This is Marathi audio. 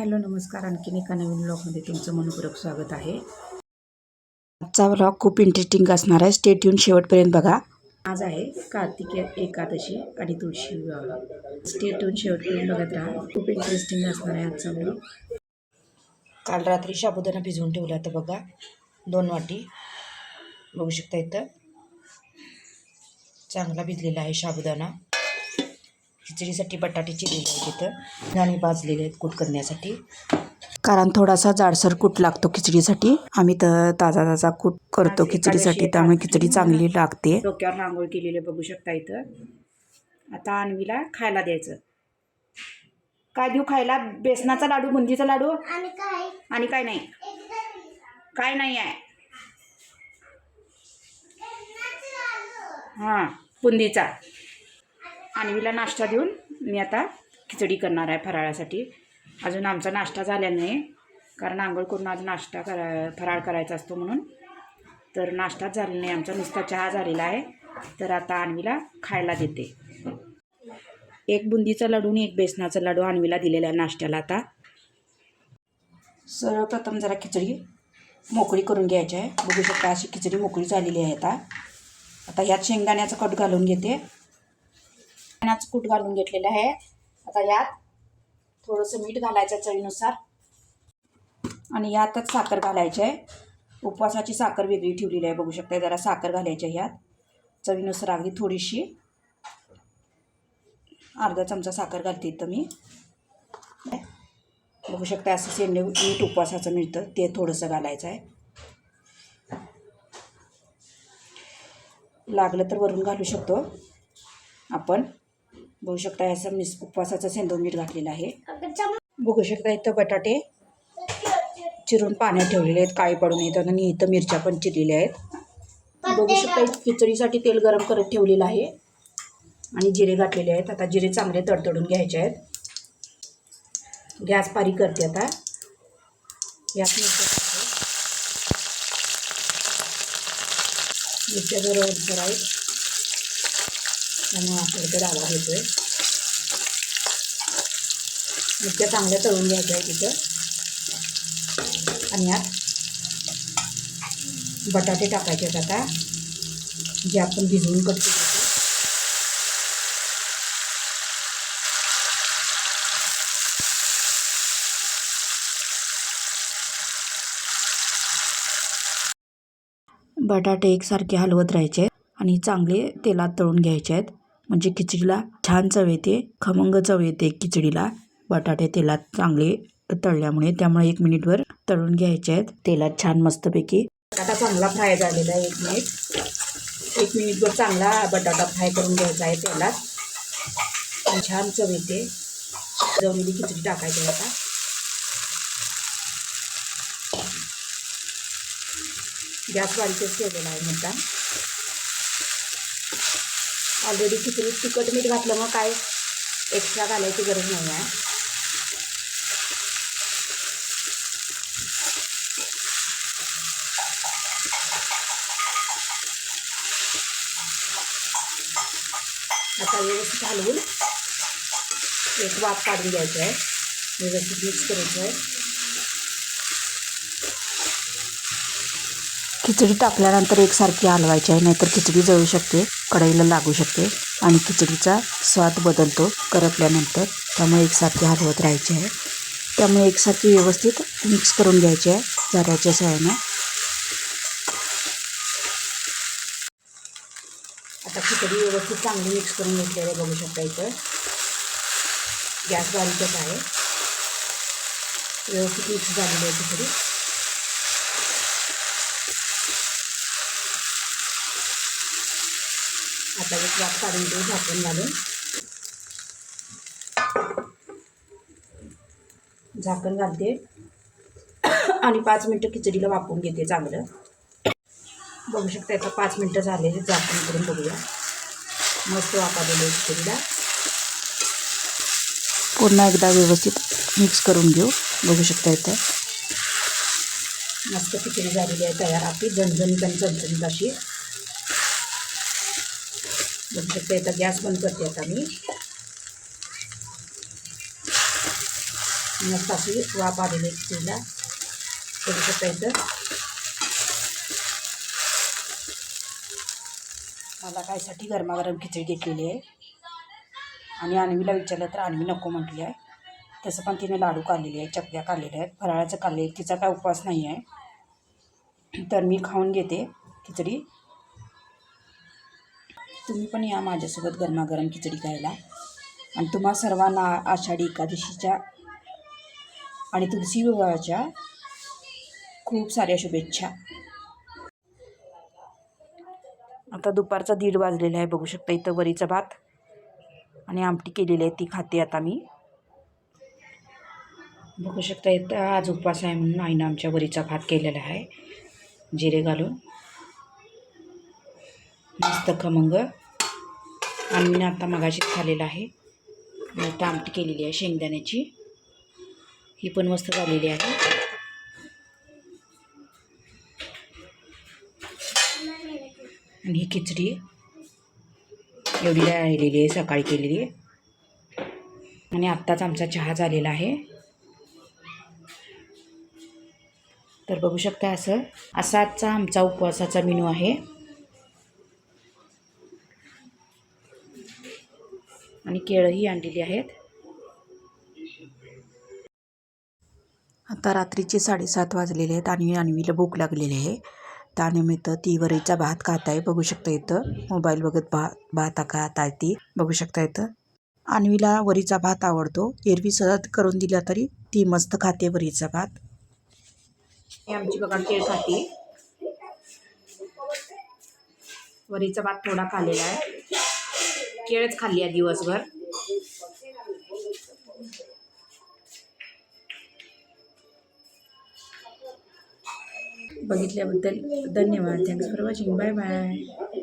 हॅलो नमस्कार. आणखीन एका नवीन ब्लॉगमध्ये तुमचं मनपूर्वक स्वागत आहे. आजचा ब्लॉग खूप इंटरेस्टिंग असणार आहे. स्टेट येऊन शेवटपर्यंत बघा. आज आहे कार्तिक एकादशी आणि तुळशी विवाह. स्टेट येऊन शेवटपर्यंत बघत राहा. खूप इंटरेस्टिंग असणार आहे आजचा ब्लॉग काल रात्री साबुदाणा भिजवून ठेवला तर बघा. दोन वाटी. बघू शकता इथं. चांगला भिजलेला आहे साबुदाणा खिचडीसाठी बटाटे चिरलेले आहेत तिथं. आणि भाजलेले आहेत कूट करण्यासाठी. कारण थोडासा जाडसर कूट लागतो खिचडीसाठी. आम्ही तर ताजा ताजा कूट करतो खिचडीसाठी त्यामुळे खिचडी चांगली लागते. डोक्यावर रांगोळ केलेले बघू शकता इथं. आता अन्वीला खायला द्यायचं. काय देऊ खायला? बेसनाचा लाडू बुंदीचा लाडू? आणि काय? आणि काय नाही? काय नाही आहे. हां बुंदीचा. आणवीला नाश्ता देऊन मी आता खिचडी करणार आहे फराळासाठी. अजून आमचा नाश्ता झाला नाही कारण आंघोळ करून आज नाश्ता करा फराळ करायचा असतो म्हणून. तर नाश्ताच झाला नाही आमचा नुसता चहा झालेला आहे. तर आता आणवीला खायला देते. एक बुंदीचा लाडू आणि एक बेसनाचा लाडू आणवीला दिलेला आहे नाश्त्याला आता. सर्वप्रथम जरा खिचडी मोकळी करून घ्यायची आहे. बघू शकता अशी खिचडी मोकळी झालेली आहे आता. आता ह्यात शेंगदाण्याचं कट घालून घेते. चण्याचं कूट घालून घेतलेलं आहे. आता यात थोडंसं मीठ घालायचं चवीनुसार. आणि यातच साखर घालायची आहे. उपवासाची साखर वेगळी ठेवलेली आहे बघू शकता जरा साखर घालायची आहे ह्यात चवीनुसार अगदी थोडीशी. अर्धा चमचा साखर घालते इथं मी. बघू शकता असं सेंडे मीठ उपवासाचं मिळतं. ते थोडंसं घालायचं आहे. लागलं तर वरून घालू शकतो आपण. बघू शकता असं मिस उपवासाचं सेंदव मीठ घातलेलं आहे. बघू शकता इथं बटाटे चिरून पाण्यात ठेवलेले आहेत काळे पडून येतात आणि इथं मिरच्या पण चिरलेल्या आहेत. बघू शकता इथं खिचडीसाठी तेल गरम करत ठेवलेलं आहे. आणि जिरे घातलेले आहेत. आता जिरे चांगले तडतडून घ्यायचे आहेत. गॅस पारी करते आता. गॅस मिरच्या मिरच्या जर आहेत त्यामुळे आपल्याकडे आवाज आहे मिरच्या चांगल्या तळून घ्यायच्या आहे तिथं आणि यात बटाटे टाकायचे आहेत आता जे आपण भिजवून कट केले बटाटे एकसारखे हलवत राहायचे आणि चांगले तेलात तळून घ्यायचे आहेत. म्हणजे खिचडीला छान चव येते खमंग चव येते खिचडीला. बटाटे तेलात चांगले तळल्यामुळे त्यामुळे एक मिनिटवर तळून घ्यायचे आहेत. तेलात छान मस्तपैकी. बटाटा चांगला फ्राय झालेला आहे एक मिनिट. एक मिनिटवर चांगला बटाटा फ्राय करून घ्यायचा आहे तेलात. छान चव येते. जवलेली खिचडी टाकायची आता. गॅस बारीकच ठेवलेला आहे मुद्दा ऑलरेडी खिचडीत तिखट मीठ घातलं मग काय एक्स्ट्रा घालायची गरज नाही आहे आता व्यवस्थित हलवून एक वाफ काढून घ्यायचं आहे व्यवस्थित मिक्स करायचं आहे खिचडी टाकल्यानंतर एकसारखी हलवायची आहे नाहीतर खिचडी जळू शकते. कढईला लागू शकते आणि खिचडीचा स्वाद बदलतो करपल्यानंतर. त्यामुळे एकसारखी हलवत राहायची आहे. त्यामुळे एकसारखी व्यवस्थित मिक्स करून घ्यायची आहे जाऱ्याच्या सहाय्यानं. आता खिचडी व्यवस्थित चांगली मिक्स करून घेतलेली आहे बघू शकता इथं. गॅस बारीकच आहे. व्यवस्थित मिक्स झालेली आहे खिचडी. एक वाफ काढून घेऊ झाकण घालून. झाकण घालते. आणि पाच मिनटं खिचडीला वापरून घेते चांगलं. बघू शकता आता पाच मिनटं झाले झाकण करून बघूया. मस्त वापा दिली खिचडीला. पुन्हा एकदा व्यवस्थित मिक्स करून घेऊ. बघू शकता इथं. मस्त खिचडी झालेली आहे तयार आपली. झणझणीत आणि चमचमीत अशी. बघू शकता गॅस बंद करते आता मी. मस्त अशी वाफ आलेली आहे तिला बघू शकता इथं मला कायसाठी गरमागरम खिचडी घेतलेली आहे. आणि आणवीला विचारलं तर आणवी नको म्हटली आहे. तसं पण तिने लाडू काढलेले आहेत चकल्या काढलेल्या आहेत फराळाचं काढले तिचा काय उपवास नाही आहे. तर मी खाऊन घेते खिचडी. तुम्ही पण या माझ्यासोबत गरमागरम खिचडी खायला. आणि तुम्हा सर्वांना आषाढी एकादशीच्या आणि तुलसी विवाहाच्या खूप साऱ्या शुभेच्छा. आता दुपारचा दीड वाजलेला आहे बघू शकता इथं वरीचा भात आणि आमटी केलेली आहे ती खाते आता मी. बघू शकता इथं आज उपवास आहे म्हणून आईनं आमच्या वरीचा भात केलेला आहे जिरे घालून. मस्त खमंग. आम्ही आता मगाशीच खाल्लेलं आहे. आणि आमटी केलेली आहे शेंगदाण्याची. ही पण मस्त झालेली आहे. आणि ही खिचडी एवढी राहिलेली आहे सकाळी केलेली आहे. आणि आत्ताच आमचा चहा झालेला आहे. तर बघू शकता असं. असा आजचा आमचा उपवासाचा मेनू आहे. आणि केळंही आणलेली आहेत. आता रात्रीचे साडेसात वाजलेले आहेत आणि आणवीला भूक लागलेली आहे. त्यानिमित्त ती वरीचा भात खात आहे बघू शकता इथं. मोबाईल बघत भा भात खात आहे ती बघू शकता इथं. आणवीला वरीचा भात आवडतो. एरवी सहज करून दिला तरी ती मस्त खाते वरीचा भात. आमची बघा केळ खाते. वरीचा भात थोडा खाल्लेला आहे. केळच खाल्ली आहे दिवसभर. बघितल्याबद्दल धन्यवाद. Thanks for watching bye bye